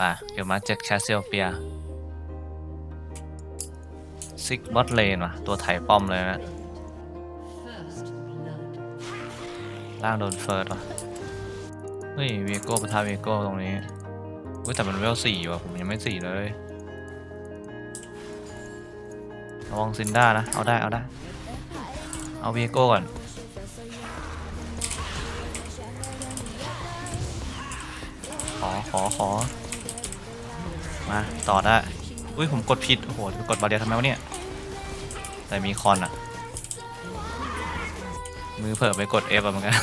ป่ะเดี๋ยวมาเจ็ดแคสเซียเปียซิกบอทเลนว่ะ ตัวไถป้อมเลยนะล่างโดนเฟิร์สว่ะเฮ้ยเวโก้ปะทะเวโก้ตรงนี้เฮ้ยแต่มันเวลสี่ว่ะ ผมยังไม่สี่เลยระวังซินด้านะ เอาได้ เอาได้ เอาเวโก้ก่อนขอขอขอ มา ต่อได้ อุ้ยผมกดผิด โอ้โห กดบาเดียทำไมวะเนี่ย แต่มีคอนอะมือเผลอไปกด F อะเหมือนกัน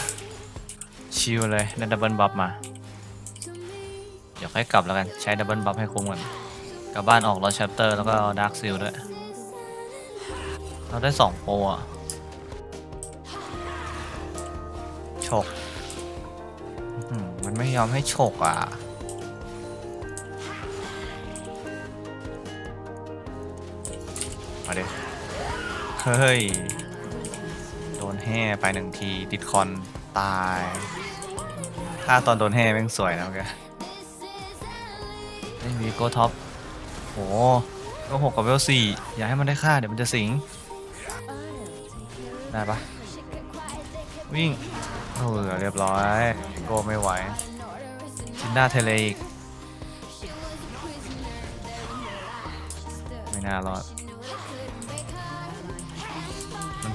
ชิวเลยได้ดับเบิลบัฟมา เดี๋ยวค่อยกลับแล้วกัน ใช้ดับเบิลบัฟให้คุ้มก่อนกลับบ้านออกรอแชปเตอร์แล้วก็ดาร์คซิลด้วย เราได้สองโปรอะฉกมันไม่ยอมให้ฉกอะ เฮ้ย โดนแห่ไปหนึ่งทีติดคอนตายถ้าตอนโดนแห่แม่งสวยนะแกไอ้วีโก้ท็อปโหก็หกกับเวลสี่อย่าให้มันได้ค่าเดี๋ยวมันจะสิง ได้ปะวิ่งเออเรียบร้อยโก้ไม่ไหวชินด้าเทเลอีกไม่น่ารอด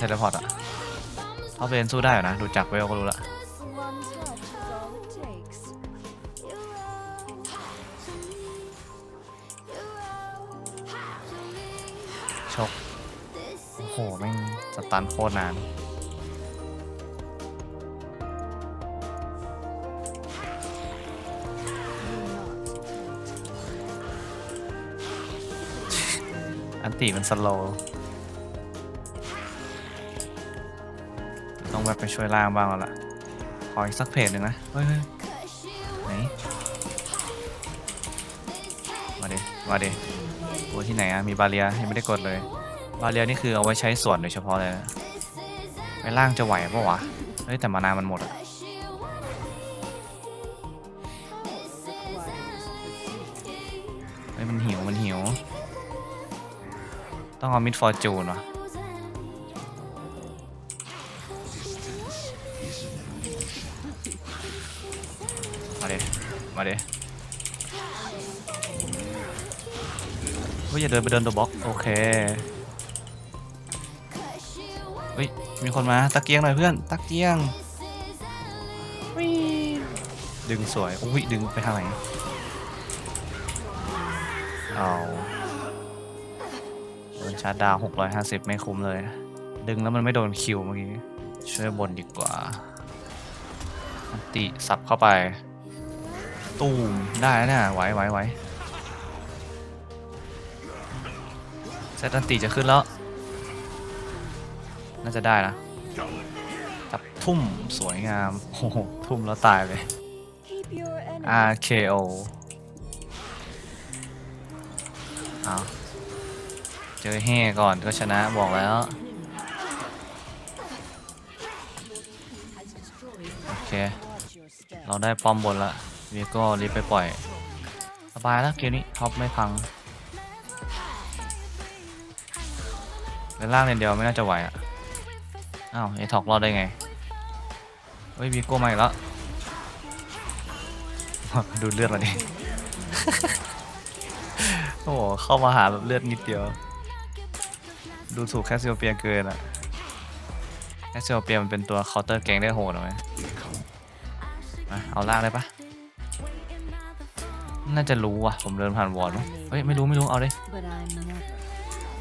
ทเลพอร์ตอะเขาเป็นสู้ได้อยู่นะดูจากเวลก็รู้ละชกโอ้โหแม่งสตันโคตรนานอันติมันสโลว์ ต้องแบบไปช่วยล่างบ้างแล้วล่ะ ขออีกสักเพจหนึ่งนะ เฮ้ยเฮ้ยไหน มาดิ มาดิตัวที่ไหนอะมีบาเรียยังไม่ได้กดเลย บาเรียนี่คือเอาไว้ใช้ส่วนโดยเฉพาะเลยนะไปล่างจะไหวปะวะ เฮ้ยแต่มานามันหมดอะเฮ้ยมันหิวมันหิว ต้องเอามิดฟอร์จูนวะ มาเดเฮ้ยอย่าเดินไปเดินตัวบล็อกโอเคเฮ้ยมีคนมาตะเกียงหน่อยเพื่อนตะเกียงวิดึงสวยอุ้ยดึงไปทางไหนเอาโดนชาร์จดาว650ไม่คุ้มเลย ดึงแล้วมันไม่โดนคิวเมื่อกี้ ช่วยบนดีกว่าอันติสับเข้าไป ตูมได้แล้วเนี่ยไหวไหวไหวเซตันติจะขึ้นแล้ว น่าจะได้นะจับทุ่มสวยงามโอ้โหทุ่มแล้วตายเลย RKO เอาเจอแห่ก่อนก็ชนะบอกแล้วโอเค เราได้ปอมบนละ วีก็รีบไปปล่อย สบายแล้วเกมนี้ท็อปไม่พังในล่างเลนเดียวไม่น่าจะไหวอะ อ้าวไอถอกรอดได้ไง เฮ้ยวีโก้มาอีกแล้ว ดูเลือดมาดิ โอ้โหเข้ามาหาแบบเลือดนิดเดียว ดูถูกแคสเซิโอเปียเกินอะแคสเซิโอเปียมันเป็นตัวเคาน์เตอร์แกงได้โหดไหมเอาล่างได้ปะ น่าจะรู้ว่ะ ผมเดินผ่านวอร์ดมั้งเฮ้ย ไม่รู้ไม่รู้ เอาเลย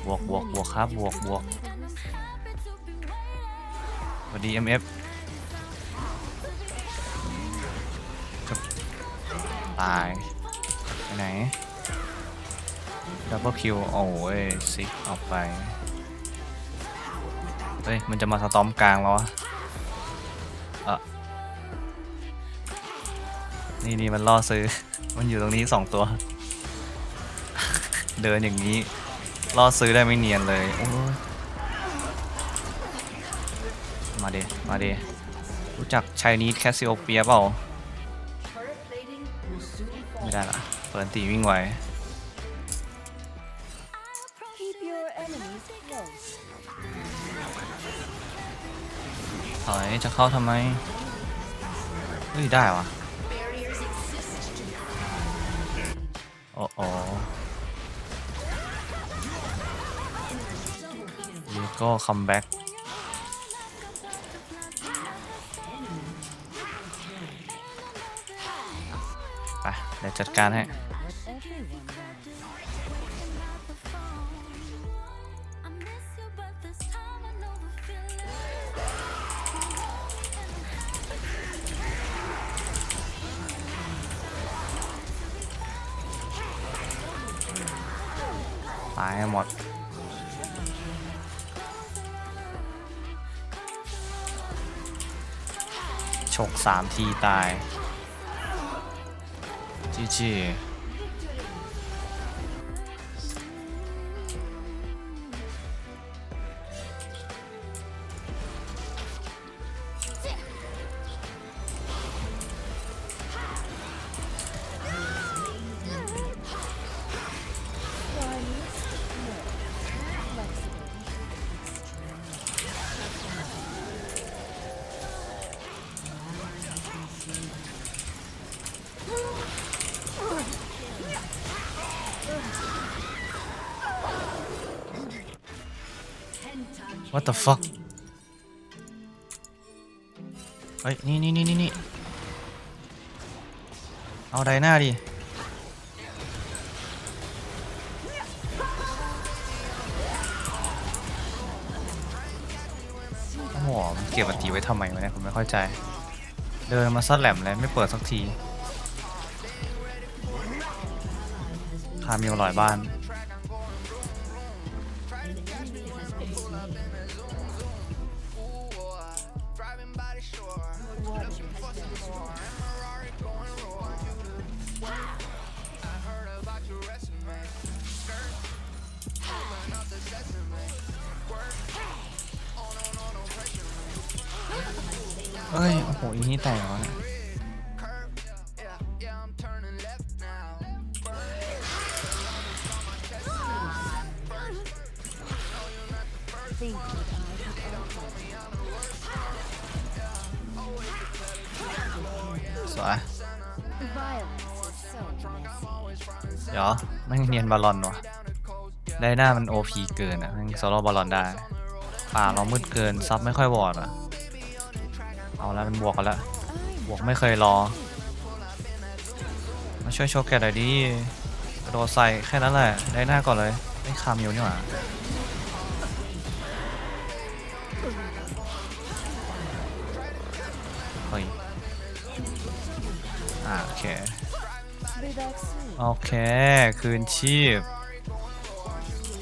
บวกบวกบวกครับบวกบวกสวัสดี MF ครับตายไปไหน ดับเบิลคิว โอ้ยซิกออกไป เฮ้ย มันจะมาสตอมกลางแล้วอะนี่นี่มันล่อซื้อ มันอยู่ตรงนี้สองตัว เดินอย่างนี้ล่อซื้อได้ไม่เนียนเลยโอ้ยมาเดมาเดรู้จักชายนีดแคสซิโอเปียเปล่า ไม่ได้ละเปิดตีวิ่งไว Keep your enemies close. ถอยจะเข้าทำไม เฮ้ย ได้วะ โอ้โอ้ยูโก้คัมแบ็กไปเดี๋ยวจัดการให้ายให้หมด ฉกสามทีตายจีจี What the fuck เฮ้ย นี่นี่นี่นี่นี่เอาไดหน้าดิ โอ้โหมันเก็บอันตีไว้ทำไมวะเนี่ยผมไม่เข้าใจ เดินมาซัดแหลมเลยไม่เปิดสักทีพามีมาลอยบ้าน เอ้ย โอ้โห อีนี่แตกแล้วเนี่ยสวยเดี๋ยวแม่งเนียนบอลลอนวะได้หน้ามันโอพีเกินอะแม่งโซโล่บอลลอนได้ป่าเรามืดเกินซับไม่ค่อยวอร์ดอะ เอาแล้วมันบวกกันแล้วบวกไม่เคยรอ มาช่วยโชว์แกหน่อยดิกระโดดใส่แค่นั้นแหละ ได้หน้าก่อนเลยไม่คามิวนี่หว่าเฮ้ยอ่าโอเค Be back soon. โอเค คืนชีพ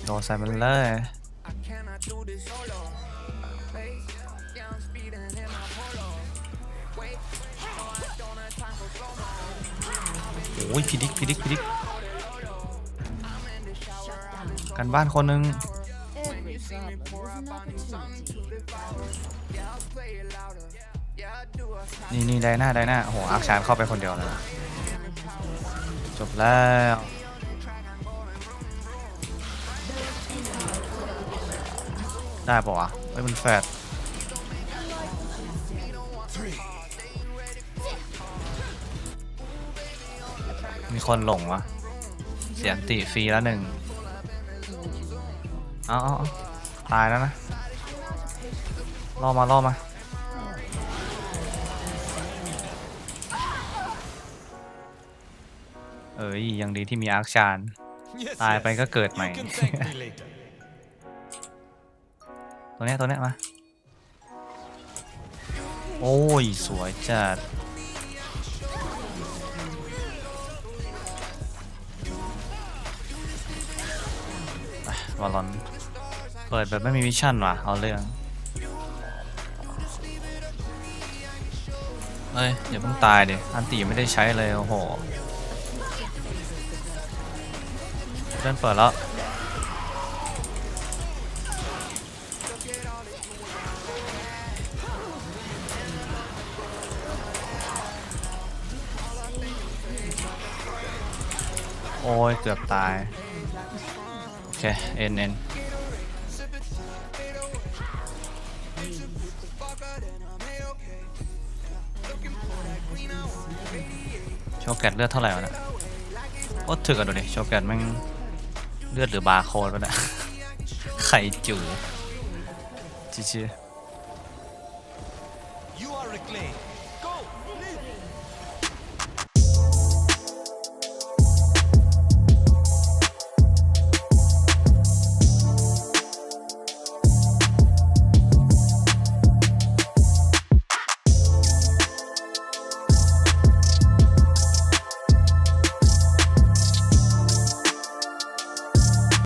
โดนใส่มันเลย โอ้ยพิดิกพิดิกพิดิกกันบ้านคนหนึ่งนี่นี่ไดหน้าไดหน้าโอ้โหอาร์ชานเข้าไปคนเดียวแล้วจบแล้วได้ปะวะเฮ้ยมันแฟด มีคนหลงวะ เสียงติฟรีแล้วหนึ่งเอาเอาเอาตายแล้วนะ ล่อมาล่อมา เอ้ยยังดีที่มีอาร์คชาน Yes, ตายไป yes. ก็เกิดใหม่ You can thank me later. ตัวเนี้ยตัวเนี้ยมา โอ้ย สวยจัด วอลอนเปิดแบบไม่มีมิชชั่นว่ะ เอาเรื่องเฮ้ยอย่าเพิ่งตายดิอันตีไม่ได้ใช้เลย โอ้โหเล่นเปิดแล้วโอ้ยเกือบตาย เค เอ็นเอ็นโชว์แกตเลือดเท่าไหร่วะเนะโอ้ถึกอะดูดิ โชว์แกตแม่งเลือดหรือบาร์โค้ดวะเนี่ย ไข่จู๋ชิชิ You are reclaimed.